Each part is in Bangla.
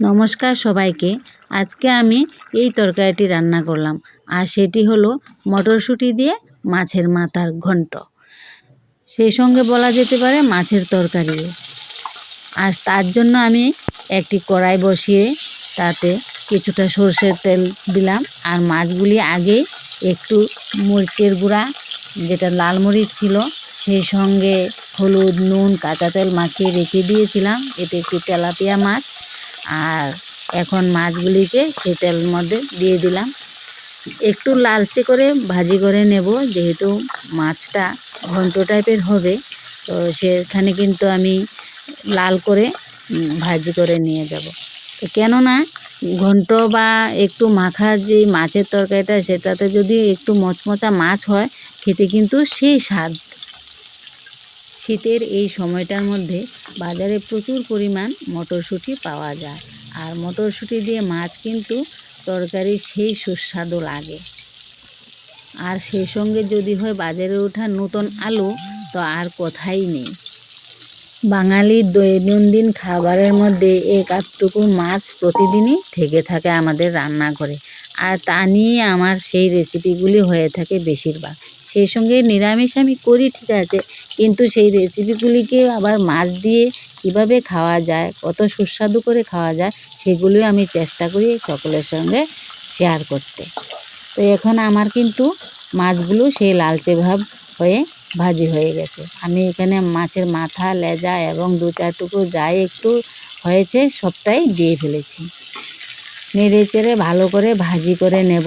নমস্কার সবাইকে। আজকে আমি এই তরকারিটি রান্না করলাম। আর সেটি হলো মটরশুঁটি দিয়ে মাছের মাথার ঘন্ট। সেই সঙ্গে বলা যেতে পারে মাছের তরকারি। আর তার জন্য আমি একটি কড়াই বসিয়ে তাতে কিছুটা সর্ষের তেল দিলাম। আর মাছগুলি আগে একটু মরিচের গুঁড়া, যেটা লাল মরিচ ছিল, সেই সঙ্গে হলুদ, নুন, কাঁচা তেল মাখিয়ে রেখে দিয়েছিলাম। এটি একটি তেলাপিয়া মাছ আর এখন মাছগুলিকে সেই তেলের মধ্যে দিয়ে দিলাম। একটু লালচে করে ভাজি করে নেব, যেহেতু মাছটা ঘন্ট টাইপের হবে, তো সেখানে কিন্তু আমি লাল করে ভাজি করে নিয়ে যাব। তো কেননা ঘন্ট বা একটু মাখা যে মাছের তরকারিটা, সেটাতে যদি একটু মচমচা মাছ হয়, খেতে কিন্তু সেই স্বাদ শীতের এই সময়টার মধ্যে বাজারে প্রচুর পরিমাণ মটরশুঁটি পাওয়া যায়। আর মটরশুঁটি দিয়ে মাছ কিন্তু তরকারি সেই সুস্বাদু লাগে। আর সেই সঙ্গে যদি হয় বাজারে ওঠা নতুন আলু, তো আর কথাই নেই। বাঙালির দৈনন্দিন খাবারের মধ্যে এক আধটুকু মাছ প্রতিদিনই থেকে থাকে আমাদের রান্নাঘরে। আর তা নিয়ে আমার সেই রেসিপিগুলি হয়ে থাকে বেশিরভাগ। সেই সঙ্গে নিরামিষ আমি করি, ঠিক আছে। কিন্তু সেই রেসিপিগুলিকে আবার মাছ দিয়ে কীভাবে খাওয়া যায়, কত সুস্বাদু করে খাওয়া যায় সেগুলিও আমি চেষ্টা করি সকলের সঙ্গে শেয়ার করতে। তো এখন আমার কিন্তু মাছগুলো সেই লালচে ভাব হয়ে ভাজি হয়ে গেছে। আমি এখানে মাছের মাথা, লেজা এবং দু চার টুকরো যাই একটু হয়েছে, সবটাই দিয়ে ফেলেছি। নেড়ে চেড়ে ভালো করে ভাজি করে নেব।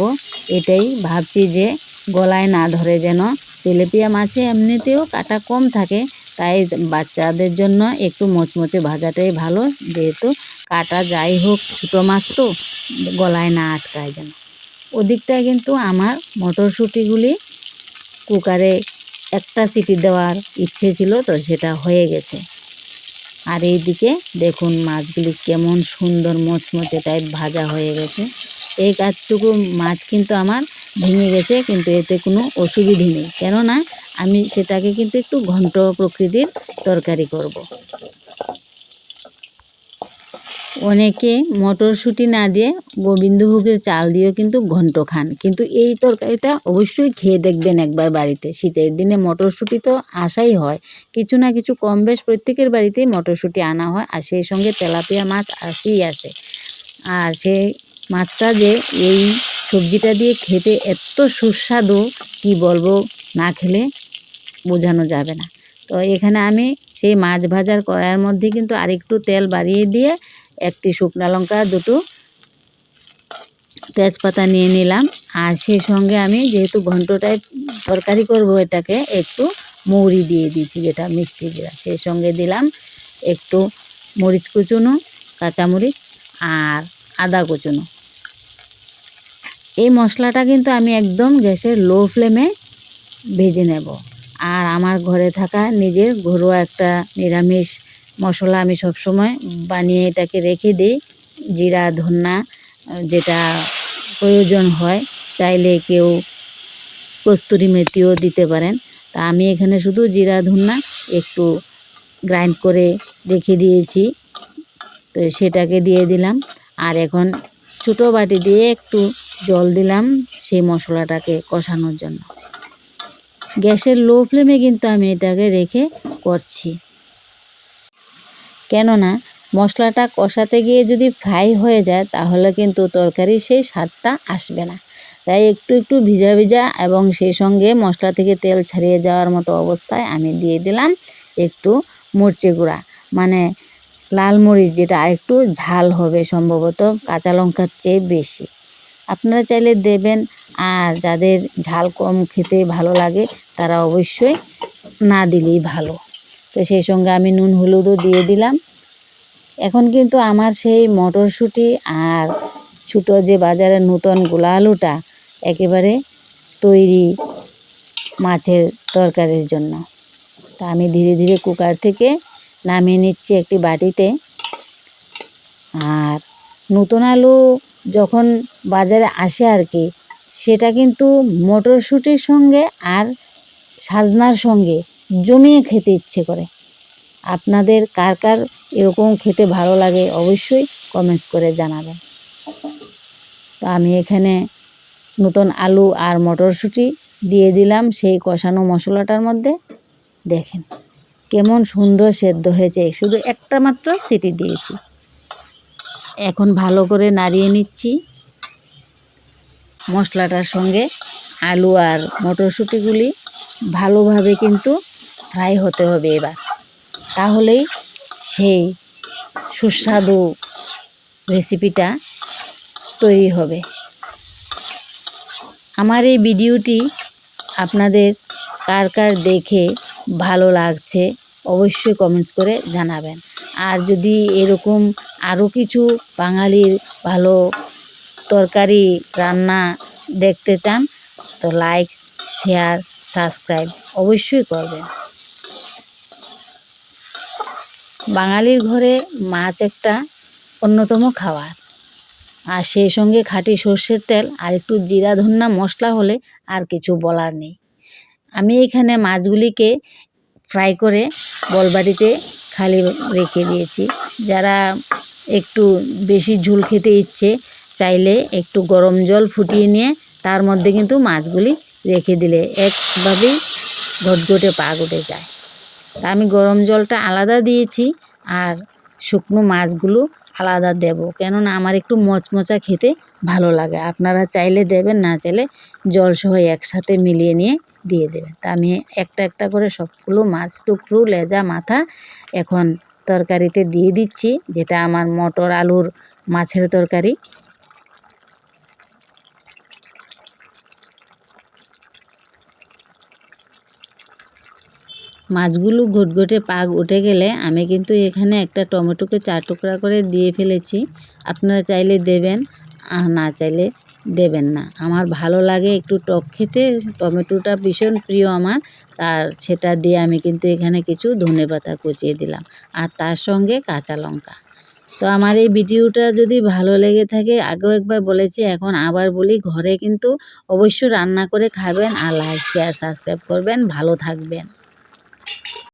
এটাই ভাবছি যে গলায় না ধরে যেন। তেলেপিয়া মাছে এমনিতেও কাটা কম থাকে, তাই বাচ্চাদের জন্য একটু মোচমোচে ভাজাটাই ভালো। যেহেতু কাটা যাই হোক, ছোটো মাছ তো, গলায় না আটকায় যেন। ওদিকটায় কিন্তু আমার মটরশুঁটিগুলি কুকারে একটা সিটি দেওয়ার ইচ্ছে ছিল তো সেটা হয়ে গেছে। আর এইদিকে দেখুন মাছগুলি কেমন সুন্দর মচমচে টাইপ ভাজা হয়ে গেছে। এই কাজটুকু মাছ কিন্তু আমার ভেঙে গেছে, কিন্তু এতে কোনো অসুবিধে নেই। কেননা, আমি সেটাকে কিন্তু একটু ঘন্ট প্রকৃতির তরকারি করব। অনেকে মটরশুঁটি না দিয়ে গোবিন্দভোগের চাল দিয়েও কিন্তু ঘন্ট খান। কিন্তু এই তরকারিটা অবশ্যই খেয়ে দেখবেন একবার বাড়িতে। শীতের দিনে মটরশুঁটি তো আসাই হয়। কিছু না কিছু কম বেশ প্রত্যেকের বাড়িতেই মটরশুঁটি আনা হয়, আর সেই সঙ্গে তেলাপিয়া মাছ আসেই আসে। আর সেই মাছটা যে এই সবজিটা দিয়ে খেতে এত সুস্বাদু, কি বলব, না খেলে বোঝানো যাবে না। তো এখানে আমি সেই মাছ ভাজার কড়াইয়ের মধ্যে কিন্তু আরেকটু তেল বাড়িয়ে দিয়ে একটি শুকনো লঙ্কা, দুটো তেজপাতা নিয়ে নিলাম। আর সেই সঙ্গে আমি যেহেতু ঘন্টটায় তরকারি করব এটাকে, একটু মৌরি দিয়ে দিয়েছি, যেটা মিষ্টি জিরা। সেই সঙ্গে দিলাম একটু মরিচ কুচুনো, কাঁচামরিচ আর আদা কুচুনো। এই মশলাটা কিন্তু আমি একদম গ্যাসের লো ফ্লেমে ভেজে নেব। আর আমার ঘরে থাকা নিজের ঘরোয়া একটা নিরামিষ মশলা আমি সবসময় বানিয়ে এটাকে রেখে দিই। জিরা ধন্যা যেটা প্রয়োজন হয়, চাইলে কেউ কস্তুরি মেথিও দিতে পারেন। তা আমি এখানে শুধু জিরা ধন্যা একটু গ্রাইন্ড করে রেখে দিয়েছি। তো সেটাকে দিয়ে দিলাম। আর এখন ছোটো বাটি দিয়ে একটু জল দিলাম সেই মশলাটাকে কষানোর জন্য। গ্যাসের লো ফ্লেমে কিন্তু আমি এটাকে রেখে করছি। কেননা মশলাটা কষাতে গিয়ে যদি ফ্রাই হয়ে যায়, তাহলে কিন্তু তরকারির সেই স্বাদটা আসবে না। তাই একটু একটু ভিজা ভিজা এবং সেই সঙ্গে মশলা থেকে তেল ছাড়িয়ে যাওয়ার মতো অবস্থায় আমি দিয়ে দিলাম একটু মরচে গুঁড়া। মানে লাল মরিচ, যেটা আরেকটু ঝাল হবে সম্ভবত, কাঁচা লঙ্কার চেয়ে বেশি। আপনারা চাইলে দেবেন, আর যাদের ঝাল কম খেতে ভালো লাগে, তারা অবশ্যই না দিলেই ভালো। তো সেই সঙ্গে আমি নুন হলুদও দিয়ে দিলাম। এখন কিন্তু আমার সেই মটরশুঁটি আর ছোটো যে বাজারে নূতন গোলা আলুটা একেবারে তৈরি মাছের তরকারির জন্য। তা আমি ধীরে ধীরে কুকার থেকে নামিয়ে নিচ্ছি একটি বাটিতে। আর নতুন আলু যখন বাজারে আসে আর কি, সেটা কিন্তু মটরশুঁটির সঙ্গে আর সাজনার সঙ্গে জমিয়ে খেতে ইচ্ছে করে। আপনাদের কার কার এরকম খেতে ভালো লাগে অবশ্যই কমেন্টস করে জানাবেন। তো আমি এখানে নতুন আলু আর মটরশুঁটি দিয়ে দিলাম সেই কষানো মশলাটার মধ্যে। দেখেন, কেমন সুন্দর সেদ্ধ হয়েছে, শুধু একটা মাত্র সিটি দিয়েছি। এখন ভালো করে নাড়িয়ে নিচ্ছি। মশলাটার সঙ্গে আলু আর মটরশুঁটিগুলি ভালোভাবে কিন্তু ফ্রাই হতে হবে এবার। তাহলেই সেই সুস্বাদু রেসিপিটা তৈরি হবে। আমার এই ভিডিওটি আপনাদের কার কার দেখে ভালো লাগছে অবশ্যই কমেন্টস করে জানাবেন। আর যদি এরকম আরও কিছু বাঙালির ভালো তরকারি রান্না দেখতে চান, তো লাইক শেয়ার সাবস্ক্রাইব অবশ্যই করবেন। বাঙালির ঘরে মাছ একটা অন্যতম খাবার। আর সেই সঙ্গে খাঁটি সর্ষের তেল আর একটু জিরা ধন্যা মশলা হলে আর কিছু বলার নেই। আমি এখানে মাছগুলিকে ফ্রাই করে বলবাড়িতে খালি রেখে দিয়েছি। যারা একটু বেশি ঝুল খেতে ইচ্ছে, চাইলে একটু গরম জল ফুটিয়ে নিয়ে তার মধ্যে কিন্তু মাছগুলি রেখে দিলে একভাবেই ঘটঘটে পাক উঠে যায়। তা আমি গরম জলটা আলাদা দিয়েছি আর শুকনো মাছগুলো আলাদা দেব, কেননা আমার একটু মচমচা খেতে ভালো লাগে। আপনারা চাইলে দেবেন, না চাইলে জল সহ একসাথে মিলিয়ে নিয়ে দিয়ে দেবেন। তা আমি একটা একটা করে সবগুলো মাছ টুকরো, লেজা, মাথা এখন তরকারিতে দিয়ে দিচ্ছি, যেটা আমার মটর আলুর মাছের তরকারি। মাছগুলো ঘটঘটে পাক উঠে গেলে আমি কিন্তু এখানে একটা টমেটোকে চার টুকরা করে দিয়ে ফেলেছি। আপনারা চাইলে দেবেন আর না চাইলে দেবেন না। আমার ভালো লাগে একটু টক খেতে, টমেটোটা ভীষণ প্রিয় আমার। আর সেটা দিয়ে আমি কিন্তু এখানে কিছু ধনে পাতা কুচিয়ে দিলাম। আর তার সঙ্গে কাঁচা লঙ্কা। তো আমার এই ভিডিওটা যদি ভালো লেগে থাকে, আগেও একবার বলেছি, এখন আবার বলি, ঘরে কিন্তু অবশ্যই রান্না করে খাবেন আর লাইক শেয়ার সাবস্ক্রাইব করবেন। ভালো থাকবেন।